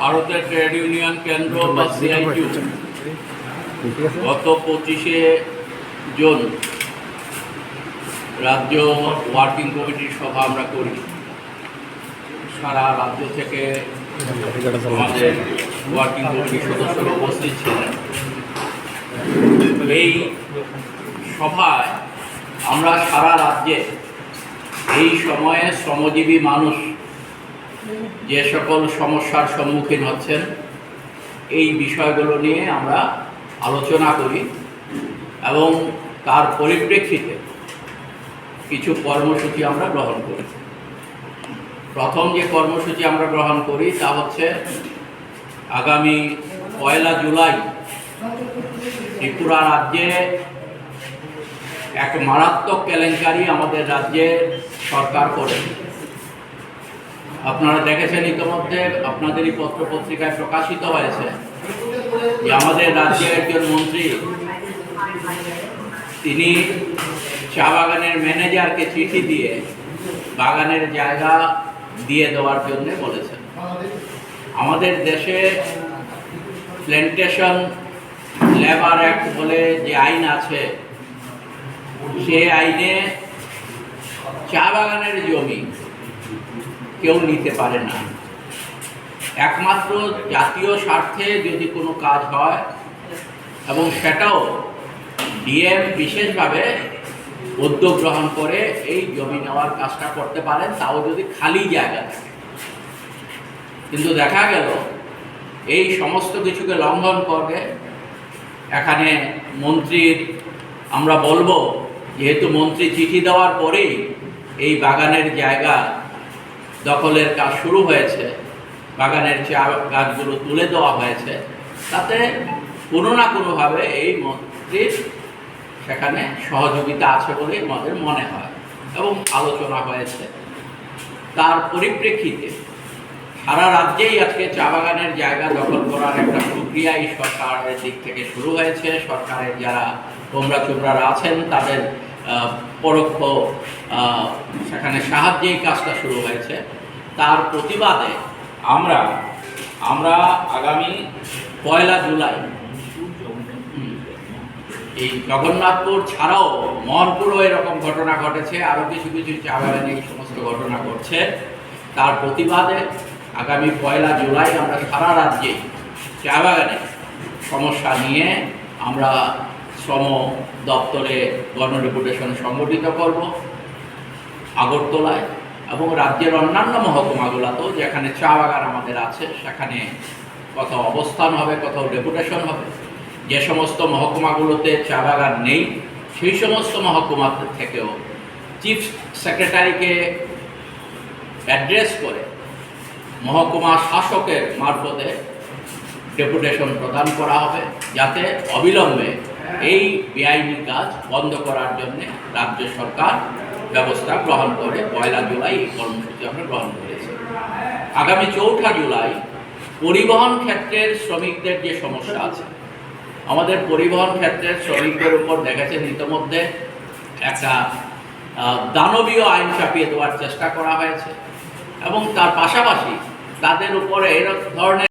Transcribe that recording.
ভারতের trade union কেন্দ্র বা সিআইটিউ গত পঁচিশে জুন রাজ্য ওয়ার্কিং কমিটির সভা আমরা করি সারা রাজ্য থেকে আমাদের ওয়ার্কিং কমিটির সদস্যরা উপস্থিত ছিলেন। এই সভায় আমরা সারা রাজ্যে এই সময়ে শ্রমজীবী মানুষ যে সকল সমস্যার সম্মুখীন হচ্ছেন, এই বিষয়গুলো নিয়ে আমরা আলোচনা করি এবং তার পরিপ্রেক্ষিতে কিছু কর্মসূচি আমরা গ্রহণ করি। প্রথম যে কর্মসূচি আমরা গ্রহণ করি তা হচ্ছে আগামী পয়লা জুলাই ত্রিপুরা রাজ্যে এক মারাত্মক কেলেঙ্কারি আমাদের রাজ্যে সরকার করে। আপনারা দেখেছেন ইতিমধ্যে আপনাদেরই পত্র পত্রিকায় প্রকাশিত হয়েছে যে আমাদের রাজ্যের একজন মন্ত্রী, তিনি চা বাগানের ম্যানেজারকে চিঠি দিয়ে বাগানের জায়গা দিয়ে দেওয়ার জন্য বলেছেন। আমাদের দেশে প্ল্যান্টেশন লেবার অ্যাক্ট বলে যে আইন আছে সে আইনে চা বাগানের জমি কেউ নিতে পারে না। একমাত্র জাতীয় স্বার্থে যদি কোনো কাজ হয় এবং সেটাও ডিএম বিশেষভাবে উদ্যোগ গ্রহণ করে এই জমি নেওয়ার কাজটা করতে পারেন, তাও যদি খালি জায়গা থাকে। কিন্তু দেখা গেল, এই সমস্ত কিছুকে লঙ্ঘন করবে। এখানে মন্ত্রীর আমরা বলব যেহেতু মন্ত্রী চিঠি দেওয়ার পরেই এই বাগানের জায়গা দখলের কাজ শুরু হয়েছে, বাগানের চা গাছগুলো তুলে দেওয়া হয়েছে, তাতে কোনো না কোনোভাবে এই মন্ত্রীর সেখানে সহযোগিতা আছে বলে আমাদের মনে হয় এবং আলোচনা হয়েছে। তার পরিপ্রেক্ষিতে সারা রাজ্যেই আজকে চা বাগানের জায়গা দখল করার একটা প্রক্রিয়া এই সরকারের দিক থেকে শুরু হয়েছে। সরকারের যারা তোমরা চোমরারা আছেন, তাদের পরোক্ষ সেখানে সাহায্যেই কাজটা শুরু হয়েছে। তার প্রতিবাদে আমরা আমরা আগামী পয়লা জুলাই, এই জগন্নাথপুর ছাড়াও মহনপুরও এরকম ঘটনা ঘটেছে, আরও কিছু কিছু চা বাগানে এই সমস্ত ঘটনা ঘটছে। তার প্রতিবাদে আগামী পয়লা জুলাই আমরা সারা রাজ্যে চা বাগানে সমস্যা নিয়ে আমরা শ্রম দপ্তরে গণডেপুটেশন সংগঠিত করব আগরতলায় এবং রাজ্যের অন্যান্য মহকুমাগুলোতেও যেখানে চা বাগান আমাদের আছে, সেখানে কোথাও অবস্থান হবে, কোথাও ডেপুটেশন হবে। যে সমস্ত মহকুমাগুলোতে চা বাগান নেই, সেই সমস্ত মহকুমা থেকেও চিফ সেক্রেটারিকে অ্যাড্রেস করে মহকুমা শাসকের মারফতে ডেপুটেশন প্রদান করা হবে, যাতে অবিলম্বে এই বেআইনি কাজ বন্ধ করার জন্য রাজ্য সরকার ব্যবস্থা গ্রহণ করে। পয়লা জুলাই এই কর্মসূচি আমরা গ্রহণ করেছি। আগামী চৌঠা জুলাই পরিবহন ক্ষেত্রের শ্রমিকদের যে সমস্যা আছে, আমাদের পরিবহন ক্ষেত্রের শ্রমিকদের উপর দেখেছেন ইতিমধ্যে একটা দানবীয় আইন চাপিয়ে দেওয়ার চেষ্টা করা হয়েছে এবং তার পাশাপাশি তাদের উপরে এরকম ধরনের